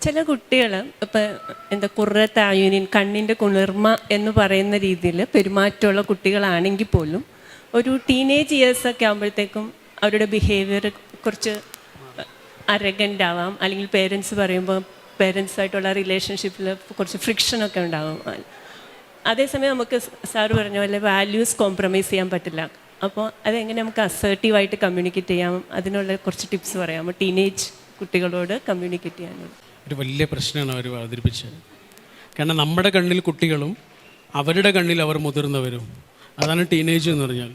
ചില കുട്ടികൾ ഇപ്പം എന്താ കുറത്തായുനിൻ കണ്ണിന്റെ കുളിർമ എന്ന് പറയുന്ന രീതിയിൽ പെരുമാറ്റമുള്ള കുട്ടികളാണെങ്കിൽ പോലും ഒരു ടീനേജ് ഇയേഴ്സ് ഒക്കെ ആകുമ്പോഴത്തേക്കും അവരുടെ ബിഹേവിയർ കുറച്ച് അരഗന്റ് ആവാം. അല്ലെങ്കിൽ പേരൻസ് പറയുമ്പോൾ പേരൻസായിട്ടുള്ള റിലേഷൻഷിപ്പിൽ കുറച്ച് ഫ്രിക്ഷനൊക്കെ ഉണ്ടാകും അതേസമയം നമുക്ക് സാറ് പറഞ്ഞ പോലെ വാല്യൂസ് കോംപ്രമൈസ് ചെയ്യാൻ പറ്റില്ല. അപ്പോൾ അതെങ്ങനെ നമുക്ക് അസേർട്ടീവായിട്ട് കമ്മ്യൂണിക്കേറ്റ് ചെയ്യാം? അതിനുള്ള കുറച്ച് ടിപ്സ് പറയാമോ ടീനേജ് കുട്ടികളോട് കമ്മ്യൂണിക്കേറ്റ് ചെയ്യാനുള്ള ഒരു വലിയ പ്രശ്നമാണ് അവർ അവതരിപ്പിച്ചത്. കാരണം നമ്മുടെ കണ്ണിൽ കുട്ടികളും അവരുടെ കണ്ണിൽ അവർ മുതിർന്നവരും. അതാണ് ടീനേജ് എന്ന് പറഞ്ഞാൽ.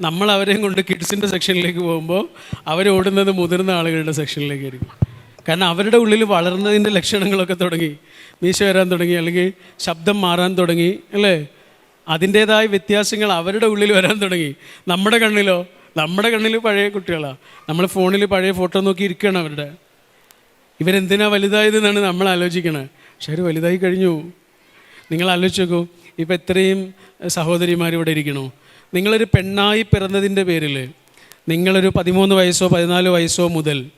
നമ്മൾ അവരെയും കൊണ്ട് കിഡ്സിന്റെ സെക്ഷനിലേക്ക് പോകുമ്പോൾ അവർ ഓടുന്നത് മുതിർന്ന ആളുകളുടെ സെക്ഷനിലേക്ക് ആയിരിക്കും കാരണം അവരുടെ ഉള്ളിൽ വളർന്നതിന്റെ ലക്ഷണങ്ങളൊക്കെ തുടങ്ങി. മീശ വരാൻ തുടങ്ങി അല്ലെങ്കിൽ ശബ്ദം മാറാൻ തുടങ്ങി അല്ലേ? അതിന്റേതായ വ്യത്യാസങ്ങൾ അവരുടെ ഉള്ളിൽ വരാൻ തുടങ്ങി. നമ്മുടെ കണ്ണിലോ? നമ്മുടെ കണ്ണിൽ പഴയ കുട്ടികളാണ് നമ്മൾ ഫോണിൽ പഴയ ഫോട്ടോ നോക്കി ഇരിക്കുകയാണ് അവരുടെ. ഇവരെന്തിനാ വലുതായതെന്നാണ് നമ്മൾ ആലോചിക്കണത് പക്ഷെ അവർ വലുതായി കഴിഞ്ഞു. നിങ്ങൾ ആലോചിച്ച് നോക്കൂ ഇപ്പം എത്രയും സഹോദരിമാരിവിടെ ഇരിക്കണോ. നിങ്ങളൊരു പെണ്ണായി പിറന്നതിന്റെ പേരിൽ നിങ്ങളൊരു പതിമൂന്ന് വയസ്സോ പതിനാല് വയസ്സോ മുതൽ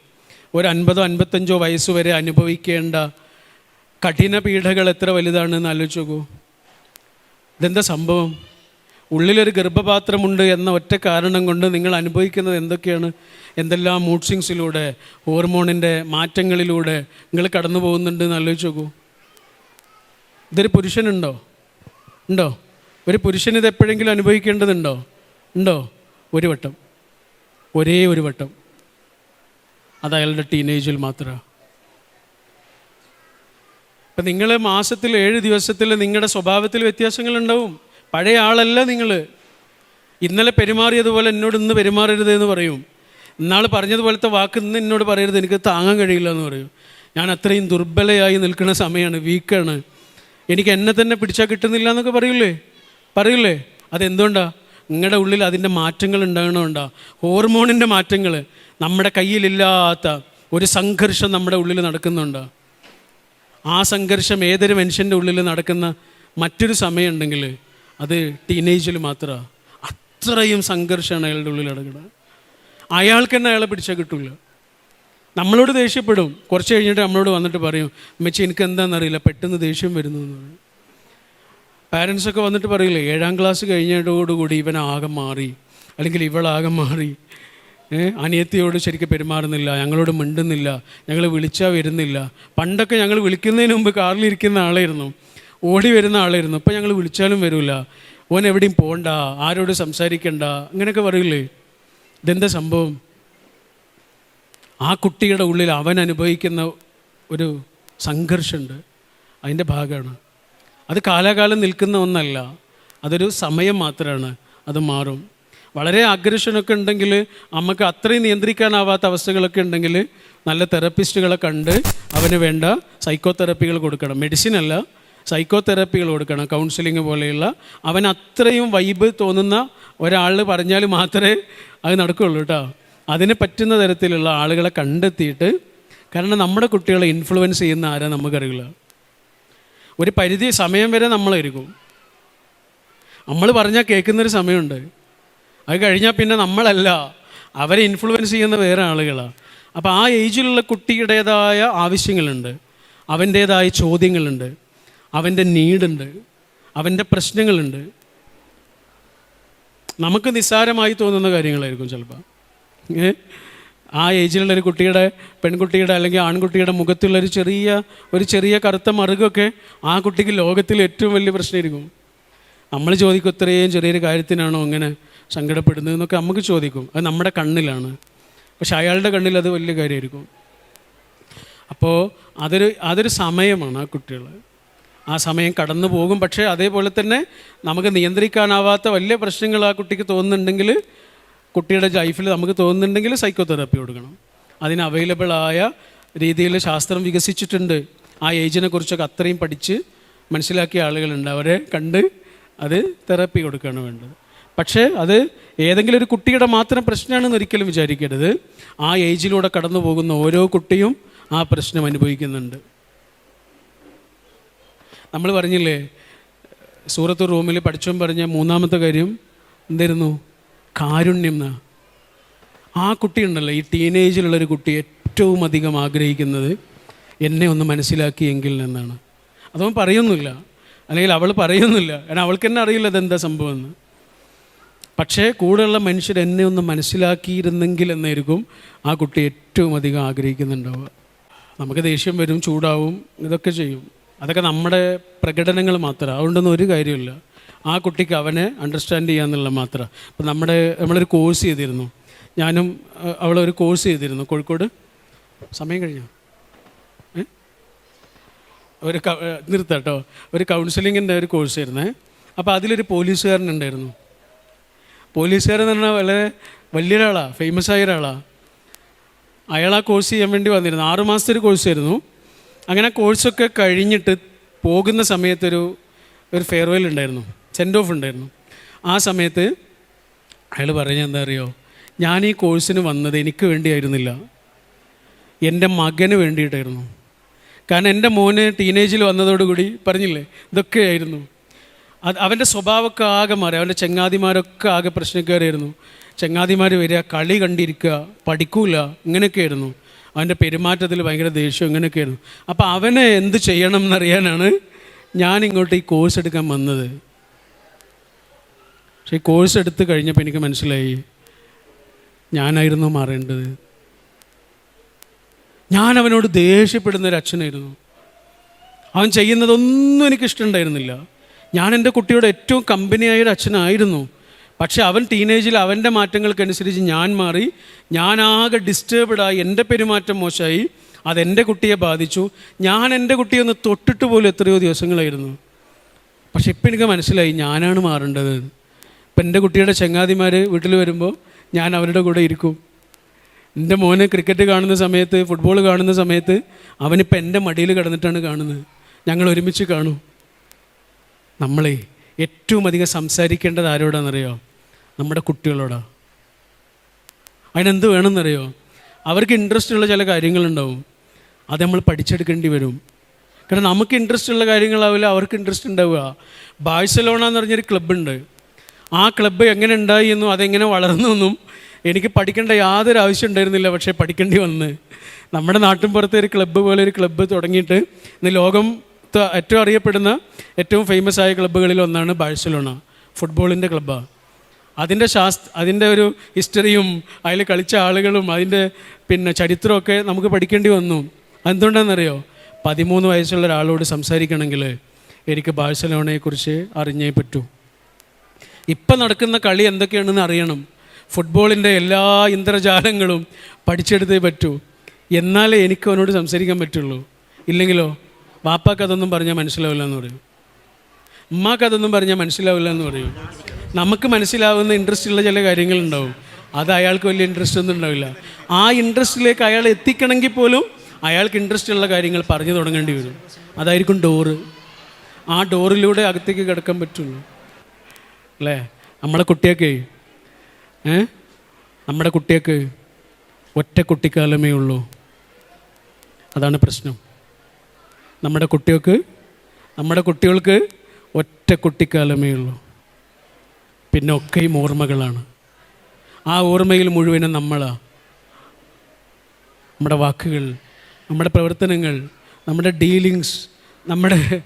ഒരു അൻപതോ അൻപത്തഞ്ചോ വയസ്സ് വരെ അനുഭവിക്കേണ്ട കഠിന പീഡകൾ എത്ര വലുതാണെന്ന് ആലോചിച്ച് നോക്കൂ. ഇതെന്താ സംഭവം? ഉള്ളിലൊരു ഗർഭപാത്രമുണ്ട് എന്ന ഒറ്റ കാരണം കൊണ്ട് നിങ്ങൾ അനുഭവിക്കുന്നത് എന്തൊക്കെയാണ്? എന്തെല്ലാം മൂഡ് സിങ്സിലൂടെ ഹോർമോണിന്റെ മാറ്റങ്ങളിലൂടെ നിങ്ങൾ കടന്നു പോകുന്നുണ്ട് എന്ന് ആലോചിച്ച് നോക്കൂ. ഇതൊരു പുരുഷനുണ്ടോ? ഉണ്ടോ? ഒരു പുരുഷൻ ഇത് എപ്പോഴെങ്കിലും അനുഭവിക്കേണ്ടതുണ്ടോ? ഉണ്ടോ? ഒരു വട്ടം. ഒരേ ഒരു വട്ടം. അത് അയാളുടെ ടീനേജിൽ മാത്രമാണ് ഇപ്പം നിങ്ങൾ മാസത്തിൽ ഏഴ് ദിവസത്തിൽ നിങ്ങളുടെ സ്വഭാവത്തിൽ വ്യത്യാസങ്ങളുണ്ടാവും. പഴയ ആളല്ല നിങ്ങൾ ഇന്നലെ പെരുമാറിയതുപോലെ എന്നോട് ഇന്ന് പെരുമാറരുത് എന്ന് പറയും. ഇന്നാൾ പറഞ്ഞതുപോലത്തെ വാക്ക് ഇന്ന് എന്നോട് പറയരുത് എനിക്ക് താങ്ങാൻ കഴിയില്ല എന്ന് പറയും. ഞാൻ അത്രയും ദുർബലയായി നിൽക്കുന്ന സമയമാണ് വീക്കാണ്. എനിക്ക് എന്നെ തന്നെ പിടിച്ചാൽ കിട്ടുന്നില്ല എന്നൊക്കെ പറയില്ലേ പറയില്ലേ അതെന്തുകൊണ്ടാ? നിങ്ങളുടെ ഉള്ളിൽ അതിന്റെ മാറ്റങ്ങൾ ഉണ്ടാകണമുണ്ടാ ഹോർമോണിന്റെ മാറ്റങ്ങൾ നമ്മുടെ കയ്യിലില്ലാത്ത ഒരു സംഘർഷം നമ്മുടെ ഉള്ളിൽ നടക്കുന്നുണ്ട്? ആ സംഘർഷം ഏതൊരു മനുഷ്യന്റെ ഉള്ളിൽ നടക്കുന്ന മറ്റൊരു സമയമുണ്ടെങ്കിൽ അത് ടീനേജിൽ മാത്രമാണ് അത്രയും സംഘർഷമാണ് അയാളുടെ ഉള്ളിൽ അടങ്ങുന്നത്. അയാൾക്ക് തന്നെ അയാളെ പിടിച്ചാൽ കിട്ടില്ല നമ്മളോട് ദേഷ്യപ്പെടും. കുറച്ച് കഴിഞ്ഞിട്ട് നമ്മളോട് വന്നിട്ട് പറയും അമ്മച്ചി എനിക്ക് എന്താണെന്നറിയില്ല പെട്ടെന്ന് ദേഷ്യം വരുന്നു എന്ന് പറയും പാരൻസൊക്കെ വന്നിട്ട് പറയില്ലേ ഏഴാം ക്ലാസ് കഴിഞ്ഞതോടുകൂടി ഇവൻ ആകെ മാറി. അല്ലെങ്കിൽ ഇവളാകെ മാറി. അനിയത്തിയോട് ശരിക്കും പെരുമാറുന്നില്ല ഞങ്ങളോട് മിണ്ടുന്നില്ല ഞങ്ങൾ വിളിച്ചാൽ വരുന്നില്ല. പണ്ടൊക്കെ ഞങ്ങൾ വിളിക്കുന്നതിന് മുമ്പ് കാറിലിരിക്കുന്ന ആളായിരുന്നു. ഓടി വരുന്ന ആളായിരുന്നു. ഇപ്പം ഞങ്ങൾ വിളിച്ചാലും വരില്ല ഓൻ എവിടെയും പോകണ്ട ആരോട് സംസാരിക്കണ്ട. അങ്ങനെയൊക്കെ പറയില്ലേ ഇതെന്താ സംഭവം? ആ കുട്ടിയുടെ ഉള്ളിൽ അവൻ അനുഭവിക്കുന്ന ഒരു സംഘർഷമുണ്ട്. അതിന്റെ ഭാഗമാണ്. അത് കാലാകാലം നിൽക്കുന്ന ഒന്നല്ല. അതൊരു സമയം മാത്രമാണ് അത് മാറും. വളരെ ആഗ്രഷനൊക്കെ ഉണ്ടെങ്കിൽ നമുക്ക് അത്രയും നിയന്ത്രിക്കാനാവാത്ത അവസ്ഥകളൊക്കെ ഉണ്ടെങ്കിൽ നല്ല തെറപ്പിസ്റ്റുകളെ കണ്ട് അവന് വേണ്ട സൈക്കോ തെറപ്പികൾ കൊടുക്കണം. മെഡിസിൻ അല്ല. സൈക്കോ തെറപ്പികൾ കൊടുക്കണം കൗൺസിലിംഗ് പോലെയുള്ള. അവൻ അത്രയും വൈബ് തോന്നുന്ന ഒരാൾ പറഞ്ഞാൽ മാത്രമേ അത് നടക്കുകയുള്ളൂ കേട്ടോ. അതിന് പറ്റുന്ന തരത്തിലുള്ള ആളുകളെ കണ്ടെത്തിയിട്ട് കാരണം നമ്മുടെ കുട്ടികളെ ഇൻഫ്ലുവൻസ് ചെയ്യുന്ന ആരാ നമുക്കറിയില്ല. ഒരു പരിധി സമയം വരെ നമ്മളായിരിക്കും. നമ്മൾ പറഞ്ഞാൽ കേൾക്കുന്നൊരു സമയമുണ്ട്. അത് കഴിഞ്ഞാൽ പിന്നെ നമ്മളല്ല. അവരെ ഇൻഫ്ലുവൻസ് ചെയ്യുന്ന വേറെ ആളുകളാണ് അപ്പോൾ ആ ഏജിലുള്ള കുട്ടിയുടേതായ ആവശ്യങ്ങളുണ്ട്. അവന്റേതായ ചോദ്യങ്ങളുണ്ട്. അവന്റെ നീടുണ്ട് അവന്റെ പ്രശ്നങ്ങളുണ്ട്. നമുക്ക് നിസ്സാരമായി തോന്നുന്ന കാര്യങ്ങളായിരിക്കും ചിലപ്പോൾ? ആ ഏജിലുള്ള ഒരു കുട്ടിയുടെ പെൺകുട്ടിയുടെ അല്ലെങ്കിൽ ആൺകുട്ടിയുടെ മുഖത്തുള്ളൊരു ചെറിയ ഒരു ചെറിയ കറുത്ത മറുകൊക്കെ ആ കുട്ടിക്ക് ലോകത്തിൽ ഏറ്റവും വലിയ പ്രശ്നമായിരിക്കും. നമ്മൾ ചോദിക്കും ഇത്രയും ചെറിയൊരു കാര്യത്തിനാണോ അങ്ങനെ സങ്കടപ്പെടുന്നത് എന്നൊക്കെ നമുക്ക് ചോദിക്കും. അത് നമ്മുടെ കണ്ണിലാണ്. പക്ഷെ അയാളുടെ കണ്ണിൽ അത് വലിയ കാര്യമായിരിക്കും. അപ്പോൾ അതൊരു അതൊരു സമയമാണ് ആ കുട്ടികൾ ആ സമയം കടന്നു പോകും. പക്ഷേ അതേപോലെ തന്നെ നമുക്ക് നിയന്ത്രിക്കാനാവാത്ത വലിയ പ്രശ്നങ്ങൾ ആ കുട്ടിക്ക് തോന്നുന്നുണ്ടെങ്കിൽ കുട്ടിയുടെ ലൈഫിൽ നമുക്ക് തോന്നുന്നുണ്ടെങ്കിൽ സൈക്കോ തെറാപ്പി കൊടുക്കണം. അതിന് അവൈലബിൾ ആയ രീതിയിൽ ശാസ്ത്രം വികസിച്ചിട്ടുണ്ട്. ആ ഏജിനെ കുറിച്ചൊക്കെ അത്രയും പഠിച്ച് മനസ്സിലാക്കിയ ആളുകളുണ്ട്. അവരെ കണ്ട് അത് തെറാപ്പി കൊടുക്കുകയാണ് വേണ്ടത്. പക്ഷേ അത് ഏതെങ്കിലും ഒരു കുട്ടിയുടെ മാത്രം പ്രശ്നമാണെന്ന് ഒരിക്കലും വിചാരിക്കരുത്. ആ ഏജിലൂടെ കടന്നു പോകുന്ന ഓരോ കുട്ടിയും ആ പ്രശ്നം അനുഭവിക്കുന്നുണ്ട്. നമ്മൾ പറഞ്ഞില്ലേ സൂറത്ത് റൂമിൽ പഠിച്ചും പറഞ്ഞ മൂന്നാമത്തെ കാര്യം എന്തായിരുന്നു? കാരുണ്യം എന്നാ. ആ കുട്ടി ഉണ്ടല്ലോ ഈ ടീനേജിലുള്ളൊരു കുട്ടി ഏറ്റവും അധികം ആഗ്രഹിക്കുന്നത് എന്നെ ഒന്ന് മനസ്സിലാക്കിയെങ്കിൽ എന്നാണ് അതവൻ പറയുന്നില്ല. അല്ലെങ്കിൽ അവൾ പറയുന്നില്ല. കാരണം അവൾക്ക് തന്നെ അറിയില്ല അതെന്താ സംഭവമെന്ന് പക്ഷേ കൂടെയുള്ള മനുഷ്യർ എന്നെ ഒന്ന് മനസ്സിലാക്കിയിരുന്നെങ്കിൽ എന്നായിരിക്കും ആ കുട്ടി ഏറ്റവും അധികം ആഗ്രഹിക്കുന്നുണ്ടാവുക. നമുക്ക് ദേഷ്യം വരും ചൂടാവും ഇതൊക്കെ ചെയ്യും. അതൊക്കെ നമ്മുടെ പ്രകടനങ്ങൾ മാത്രം. അതുകൊണ്ടൊന്നും ഒരു കാര്യമില്ല ആ കുട്ടിക്ക് അവനെ അണ്ടർസ്റ്റാൻഡ് ചെയ്യാന്നുള്ള മാത്രം. അപ്പം നമ്മുടെ നമ്മളൊരു കോഴ്സ് ചെയ്തിരുന്നു. ഞാനും അവളൊരു കോഴ്സ് ചെയ്തിരുന്നു. കോഴിക്കോട്. സമയം കഴിഞ്ഞോ? ഒരു കേട്ടോ. ഒരു കൗൺസിലിങ്ങിന്റെ ഒരു കോഴ്സ് ആയിരുന്നേ. അപ്പോൾ അതിലൊരു പോലീസുകാരൻ ഉണ്ടായിരുന്നു. പോലീസുകാരൻ എന്ന് പറഞ്ഞാൽ വളരെ വലിയൊരാളാണ് ഫേമസ് ആയ ഒരാളാണ് അയാൾ ആ കോഴ്സ് ചെയ്യാൻ വേണ്ടി വന്നിരുന്നു. ആറുമാസത്തെ ഒരു കോഴ്സ് ആയിരുന്നു. അങ്ങനെ കോഴ്സൊക്കെ കഴിഞ്ഞിട്ട് പോകുന്ന സമയത്തൊരു ഒരു ഫെയർവെൽ ഉണ്ടായിരുന്നു. സെൻഡ് ഓഫ് ഉണ്ടായിരുന്നു. ആ സമയത്ത് അയാൾ പറഞ്ഞ എന്താ അറിയോ ഞാൻ ഈ കോഴ്സിന് വന്നത് എനിക്ക് വേണ്ടിയായിരുന്നില്ല. എന്റെ മകന് വേണ്ടിയിട്ടായിരുന്നു. കാരണം എന്റെ മോന് ടീനേജിൽ വന്നതോടുകൂടി പറഞ്ഞില്ലേ ഇതൊക്കെയായിരുന്നു. അത് അവന്റെ സ്വഭാവമൊക്കെ ആകെ മാറി. അവന്റെ ചങ്ങാതിമാരൊക്കെ ആകെ പ്രശ്നക്കാരായിരുന്നു. ചങ്ങാതിമാർ വരിക കളി കണ്ടിരിക്കുക പഠിക്കൂല ഇങ്ങനെയൊക്കെയായിരുന്നു. അവന്റെ പെരുമാറ്റത്തിൽ ഭയങ്കര ദേഷ്യം ഇങ്ങനെയൊക്കെയാണ്. അപ്പോൾ അവനെ എന്ത് ചെയ്യണം എന്നറിയാനാണ് ഞാൻ ഇങ്ങോട്ട് ഈ കോഴ്സ് എടുക്കാൻ വന്നത്. പക്ഷേ ഈ കോഴ്സ് എടുത്ത് കഴിഞ്ഞപ്പോൾ എനിക്ക് മനസ്സിലായി ഞാനായിരുന്നു മാറേണ്ടത്. ഞാൻ അവനോട് ദേഷ്യപ്പെടുന്ന ഒരു അച്ഛനായിരുന്നു. അവൻ ചെയ്യുന്നതൊന്നും എനിക്കിഷ്ടമുണ്ടായിരുന്നില്ല. ഞാൻ എന്റെ കുട്ടിയോട് ഏറ്റവും കമ്പനിയായ ഒരു അച്ഛനായിരുന്നു. പക്ഷെ അവൻ ടീനേജിൽ അവന്റെ മാറ്റങ്ങൾക്കനുസരിച്ച് ഞാൻ മാറി ഞാനാകെ ഡിസ്റ്റേബ്ഡായി എന്റെ പെരുമാറ്റം മോശമായി അതെന്റെ കുട്ടിയെ ബാധിച്ചു. ഞാൻ എന്റെ കുട്ടിയെ ഒന്ന് തൊട്ടിട്ട് പോലും എത്രയോ ദിവസങ്ങളായിരുന്നു. പക്ഷെ ഇപ്പം എനിക്ക് മനസ്സിലായി ഞാനാണ് മാറേണ്ടത്. ഇപ്പം എന്റെ കുട്ടിയുടെ ചങ്ങാതിമാർ വീട്ടിൽ വരുമ്പോൾ ഞാൻ അവരുടെ കൂടെ ഇരിക്കും. എന്റെ മോന് ക്രിക്കറ്റ് കാണുന്ന സമയത്ത് ഫുട്ബോൾ കാണുന്ന സമയത്ത് അവനിപ്പോൾ എന്റെ മടിയിൽ കിടന്നിട്ടാണ് കാണുന്നത്. ഞങ്ങൾ ഒരുമിച്ച് കാണും. നമ്മളെ ഏറ്റവും അധികം സംസാരിക്കേണ്ടത് ആരോടാണെന്നറിയോ നമ്മുടെ കുട്ടികളോടാ. അതിനെന്ത് വേണമെന്നറിയോ? അവർക്ക് ഇൻട്രസ്റ്റ് ഉള്ള ചില കാര്യങ്ങളുണ്ടാവും. അത് നമ്മൾ പഠിച്ചെടുക്കേണ്ടി വരും. കാരണം നമുക്ക് ഇൻട്രസ്റ്റ് ഉള്ള കാര്യങ്ങളാവില്ല അവർക്ക് ഇൻട്രസ്റ്റ് ഉണ്ടാവുക. ബാഴ്സലോണ എന്ന് പറഞ്ഞൊരു ക്ലബ്ബുണ്ട് ആ ക്ലബ്ബ് എങ്ങനെ ഉണ്ടായി എന്നും അതെങ്ങനെ വളർന്നു എന്നും എനിക്ക് പഠിക്കേണ്ട യാതൊരു ആവശ്യം ഉണ്ടായിരുന്നില്ല. പക്ഷേ പഠിക്കേണ്ടി വന്ന്. നമ്മുടെ നാട്ടിൻ പുറത്തെ ഒരു ക്ലബ്ബ് പോലെ ഒരു ക്ലബ്ബ് തുടങ്ങിയിട്ട് ഇന്ന് ലോകം ത- ഏറ്റവും അറിയപ്പെടുന്ന ഏറ്റവും ഫേമസ് ആയ ക്ലബ്ബുകളിൽ ഒന്നാണ് ബാഴ്സലോണ ഫുട്ബോളിന്റെ ക്ലബ്ബാണ് അതിന്റെ ശാസ്ത്ര അതിന്റെ ഒരു ഹിസ്റ്ററിയും അതിൽ കളിച്ച ആളുകളും അതിന്റെ പിന്നെ ചരിത്രമൊക്കെ നമുക്ക് പഠിക്കേണ്ടി വന്നു. എന്തുകൊണ്ടാണെന്നറിയോ പതിമൂന്ന് വയസ്സുള്ള ഒരാളോട് സംസാരിക്കണമെങ്കിൽ എനിക്ക് ബാഴ്സലോണയെക്കുറിച്ച് അറിഞ്ഞേ പറ്റൂ. ഇപ്പം നടക്കുന്ന കളി എന്തൊക്കെയാണെന്ന് അറിയണം. ഫുട്ബോളിന്റെ എല്ലാ ഇന്ദ്രജാലങ്ങളും പഠിച്ചെടുത്തേ പറ്റൂ. എന്നാലേ എനിക്ക് അവനോട് സംസാരിക്കാൻ പറ്റുള്ളൂ. ഇല്ലെങ്കിലോ? വാപ്പാക്ക് അതൊന്നും പറഞ്ഞാൽ മനസ്സിലാവില്ല എന്ന് പറയും. ഉമ്മാക്ക് അതൊന്നും പറഞ്ഞാൽ മനസ്സിലാവില്ല എന്ന് പറയും. നമുക്ക് മനസ്സിലാവുന്ന ഇൻട്രസ്റ്റ് ഉള്ള ചില കാര്യങ്ങളുണ്ടാവും. അത് അയാൾക്ക് വലിയ ഇൻട്രസ്റ്റ് ഒന്നും ഉണ്ടാവില്ല. ആ ഇൻട്രസ്റ്റിലേക്ക് അയാൾ എത്തിക്കണമെങ്കിൽ പോലും അയാൾക്ക് ഇൻട്രസ്റ്റ് ഉള്ള കാര്യങ്ങൾ പറഞ്ഞു തുടങ്ങേണ്ടി വരും. അതായിരിക്കും ഡോറ് ആ ഡോറിലൂടെ അകത്തേക്ക് കിടക്കാൻ പറ്റുള്ളൂ. അല്ലേ? നമ്മളെ കുട്ടിയൊക്കെ ഏ? നമ്മുടെ കുട്ടിയൊക്കെ ഒറ്റ കുട്ടിക്കാലമേ ഉള്ളൂ. അതാണ് പ്രശ്നം. നമ്മുടെ കുട്ടികൾക്ക് നമ്മുടെ കുട്ടികൾക്ക് ഒറ്റ കുട്ടിക്കാലമേ ഉള്ളൂ. പിന്നെ ഒക്കെയും ഓർമ്മകളാണ്. ആ ഓർമ്മയിൽ മുഴുവനും നമ്മളാണ് നമ്മുടെ വാക്കുകൾ നമ്മുടെ പ്രവർത്തനങ്ങൾ നമ്മുടെ ഡീലിങ്സ് നമ്മുടെ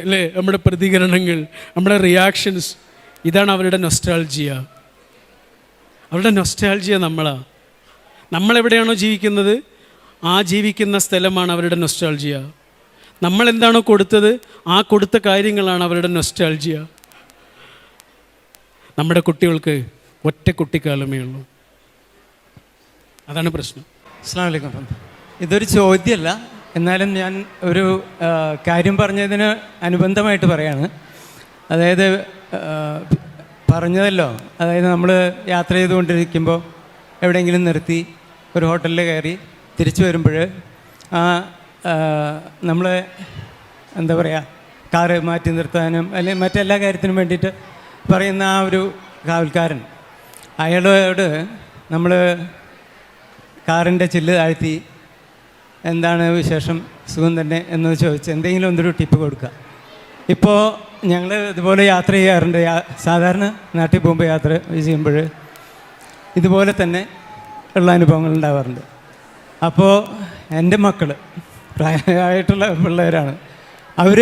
അല്ലേ നമ്മുടെ പ്രതികരണങ്ങൾ നമ്മുടെ റിയാക്ഷൻസ് ഇതാണ് അവരുടെ നൊസ്റ്റാൾജിയ. അവരുടെ നൊസ്റ്റാൾജിയ നമ്മളാ. നമ്മളെവിടെയാണോ ജീവിക്കുന്നത് ആ ജീവിക്കുന്ന സ്ഥലമാണ് അവരുടെ നൊസ്റ്റാൾജിയ. നമ്മൾ എന്താണോ കൊടുത്തത് ആ കൊടുത്ത കാര്യങ്ങളാണ് അവരുടെ നൊസ്റ്റാൾജിയ നമ്മുടെ കുട്ടികൾക്ക് ഒറ്റ കുട്ടിക്കാലമേ ഉള്ളൂ. അതാണ് പ്രശ്നം. വലൈക്കും ഇതൊരു ചോദ്യമല്ല. എന്നാലും ഞാൻ ഒരു കാര്യം പറഞ്ഞതിന് അനുബന്ധമായിട്ട് പറയാണ്. അതായത് പറഞ്ഞതല്ലോ. അതായത് നമ്മൾ യാത്ര ചെയ്തുകൊണ്ടിരിക്കുമ്പോൾ എവിടെയെങ്കിലും നിർത്തി ഒരു ഹോട്ടലിൽ കയറി തിരിച്ചു വരുമ്പോൾ ആ നമ്മൾ എന്താ പറയുക കാറ് മാറ്റി നിർത്താനും അല്ലെങ്കിൽ മറ്റെല്ലാ കാര്യത്തിനും വേണ്ടിയിട്ട് പറയുന്ന ആ ഒരു കാവൽക്കാരൻ. അയാളോട് നമ്മൾ കാറിന്റെ ചില്ല് താഴ്ത്തി എന്താണ് വിശേഷം സുഖം തന്നെ എന്ന് ചോദിച്ച് എന്തെങ്കിലും എന്തൊരു ടിപ്പ് കൊടുക്കുക. ഇപ്പോൾ ഞങ്ങൾ ഇതുപോലെ യാത്ര ചെയ്യാറുണ്ട്. സാധാരണ നാട്ടിൽ പോകുമ്പോൾ യാത്ര ചെയ്യുമ്പോൾ ഇതുപോലെ തന്നെ ഉള്ള അനുഭവങ്ങൾ ഉണ്ടാവാറുണ്ട്. അപ്പോൾ എന്റെ മക്കൾ പ്രായമായിട്ടുള്ള പിള്ളേരാണ്. അവർ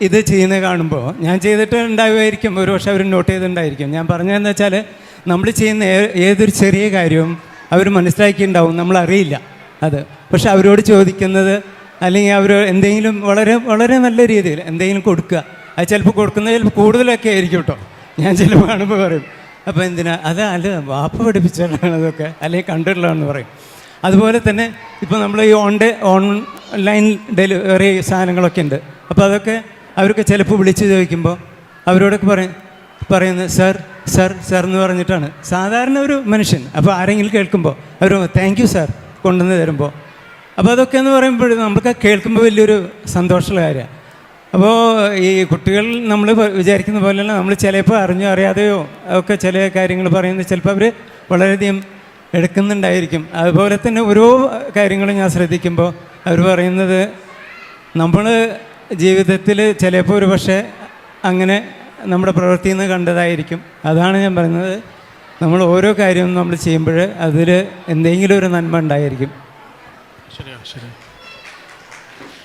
ഇത് ചെയ്യുന്ന കാണുമ്പോൾ ഞാൻ ചെയ്തിട്ട് ഉണ്ടാവുമായിരിക്കും ഒരു പക്ഷേ അവർ നോട്ട് ചെയ്തിട്ടുണ്ടായിരിക്കും. ഞാൻ പറഞ്ഞതെന്ന് വെച്ചാൽ നമ്മൾ ചെയ്യുന്ന ഏതൊരു ചെറിയ കാര്യവും അവർ മനസ്സിലാക്കിയിട്ടുണ്ടാവും നമ്മൾ അറിയില്ല അത്. പക്ഷെ അവരോട് ചോദിക്കുന്നത് അല്ലെങ്കിൽ അവർ എന്തെങ്കിലും വളരെ വളരെ നല്ല രീതിയിൽ എന്തെങ്കിലും കൊടുക്കുക. അത് ചിലപ്പോൾ കൊടുക്കുന്നത് ചിലപ്പോൾ കൂടുതലൊക്കെ ആയിരിക്കും കേട്ടോ ഞാൻ ചിലപ്പോൾ കാണുമ്പോൾ പറയും അപ്പോൾ എന്തിനാ? അത് അല്ല വാപ്പ പഠിപ്പിച്ചിട്ടാണ് അതൊക്കെ. അല്ലെങ്കിൽ കണ്ടിട്ടുള്ളതെന്ന് പറയും. അതുപോലെ തന്നെ ഇപ്പോൾ നമ്മൾ ഈ ഓൺ ഡേ ഓൺലൈൻ ഡെലിവറി സാധനങ്ങളൊക്കെ ഉണ്ട്. അപ്പോൾ അതൊക്കെ അവരൊക്കെ ചിലപ്പോൾ വിളിച്ച് ചോദിക്കുമ്പോൾ അവരോടൊക്കെ പറയും പറയുന്നത് സർ സർ സർ എന്ന് പറഞ്ഞിട്ടാണ്. സാധാരണ ഒരു മനുഷ്യൻ. അപ്പോൾ ആരെങ്കിലും കേൾക്കുമ്പോൾ അവർ താങ്ക് യു സാർ കൊണ്ടുവന്ന് തരുമ്പോൾ അപ്പോൾ അതൊക്കെ എന്ന് പറയുമ്പോൾ നമുക്ക് കേൾക്കുമ്പോൾ വലിയൊരു സന്തോഷമുള്ള കാര്യമാണ് അപ്പോൾ ഈ കുട്ടികൾ നമ്മൾ വിചാരിക്കുന്ന പോലെയല്ല. നമ്മൾ ചിലപ്പോൾ അറിഞ്ഞോ അറിയാതെയോ ഒക്കെ ചില കാര്യങ്ങൾ പറയുന്നത് ചിലപ്പോൾ അവർ വളരെയധികം എടുക്കുന്നുണ്ടായിരിക്കും. അതുപോലെ തന്നെ ഓരോ കാര്യങ്ങളും ഞാൻ ശ്രദ്ധിക്കുമ്പോൾ അവർ പറയുന്നത് നമ്മൾ ജീവിതത്തിൽ ചിലപ്പോൾ ഒരു പക്ഷേ അങ്ങനെ നമ്മുടെ പ്രവൃത്തിയിൽ നിന്ന് കണ്ടതായിരിക്കും. അതാണ് ഞാൻ പറയുന്നത്. നമ്മൾ ഓരോ കാര്യവും നമ്മൾ ചെയ്യുമ്പോൾ അതിൽ എന്തെങ്കിലും ഒരു നന്മ ഉണ്ടായിരിക്കും. ശരിയാ ശരി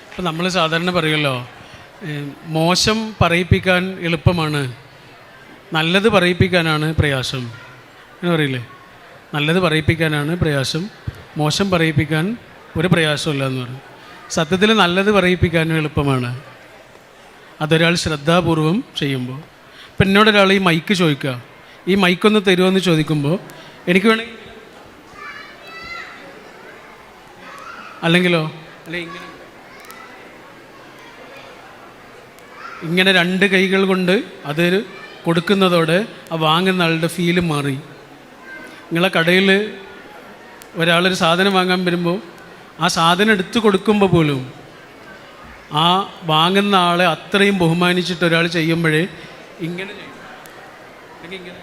ഇപ്പം നമ്മൾ സാധാരണ പറയുമല്ലോ മോശം പറയിപ്പിക്കാൻ എളുപ്പമാണ് നല്ലത് പറയിപ്പിക്കാനാണ് പ്രയാസം. എന്ന് പറയില്ലേ? നല്ലത് പറയിപ്പിക്കാനാണ് പ്രയാസം മോശം പറയിപ്പിക്കാൻ ഒരു പ്രയാസമില്ല എന്ന് പറയും സത്യത്തിൽ നല്ലത് പറയിപ്പിക്കാനും എളുപ്പമാണ്. അതൊരാൾ ശ്രദ്ധാപൂർവം ചെയ്യുമ്പോൾ. ഇപ്പം എന്നോടൊരാൾ ഈ മൈക്ക് ചോദിക്കുക. ഈ മൈക്കൊന്ന് തരുമോ എന്ന് ചോദിക്കുമ്പോൾ എനിക്ക് വേണമെങ്കിൽ അല്ലെങ്കിലോ? അല്ലെ ഇങ്ങനെ ഇങ്ങനെ രണ്ട് കൈകൾ കൊണ്ട് അത് കൊടുക്കുന്നതോടെ ആ വാങ്ങുന്ന ആളുടെ ഫീൽ മാറി. നിങ്ങളെ കടയിൽ ഒരാളൊരു സാധനം വാങ്ങാൻ വരുമ്പോൾ ആ സാധനം എടുത്തു കൊടുക്കുമ്പോൾ പോലും ആ വാങ്ങുന്ന ആളെ അത്രയും ബഹുമാനിച്ചിട്ട് ഒരാൾ ചെയ്യുമ്പോഴേ ഇങ്ങനെ അല്ലെങ്കിൽ ഇങ്ങനെ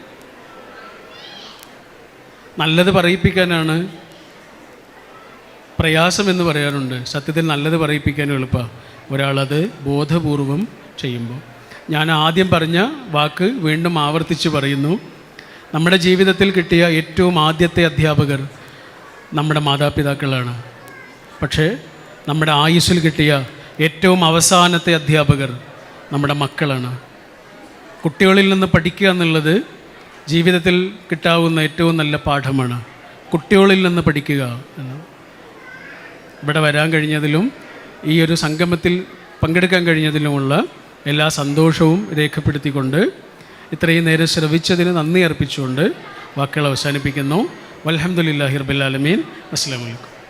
നല്ലത് പറയിപ്പിക്കാനാണ് പ്രയാസം എന്ന് പറയാറുണ്ട്. സത്യത്തിൽ നല്ലത് പറയിപ്പിക്കാനും എളുപ്പമാണ് ഒരാളത് ബോധപൂർവം ചെയ്യുമ്പോൾ ഞാൻ ആദ്യം പറഞ്ഞ വാക്ക് വീണ്ടും ആവർത്തിച്ച് പറയുന്നു. നമ്മുടെ ജീവിതത്തിൽ കിട്ടിയ ഏറ്റവും ആദ്യത്തെ അധ്യാപകർ നമ്മുടെ മാതാപിതാക്കളാണ്. പക്ഷേ നമ്മുടെ ആയുസ്സിൽ കിട്ടിയ ഏറ്റവും അവസാനത്തെ അധ്യാപകർ നമ്മുടെ മക്കളാണ്. കുട്ടികളിൽ നിന്ന് പഠിക്കുക എന്നുള്ളത് ജീവിതത്തിൽ കിട്ടാവുന്ന ഏറ്റവും നല്ല പാഠമാണ്. കുട്ടികളിൽ നിന്ന് പഠിക്കുക എന്ന്. ഇവിടെ വരാൻ കഴിഞ്ഞതിലും ഈ ഒരു സംഗമത്തിൽ പങ്കെടുക്കാൻ കഴിഞ്ഞതിലുമുള്ള എല്ലാ സന്തോഷവും രേഖപ്പെടുത്തിക്കൊണ്ട് ഇത്രയും നേരം ശ്രവിച്ചതിന് നന്ദി അർപ്പിച്ചുകൊണ്ട് വാക്കുകൾ അവസാനിപ്പിക്കുന്നു. വലഹമുല്ലാഹി റബുലാലമീൻ അസ്സാം വലൈക്കും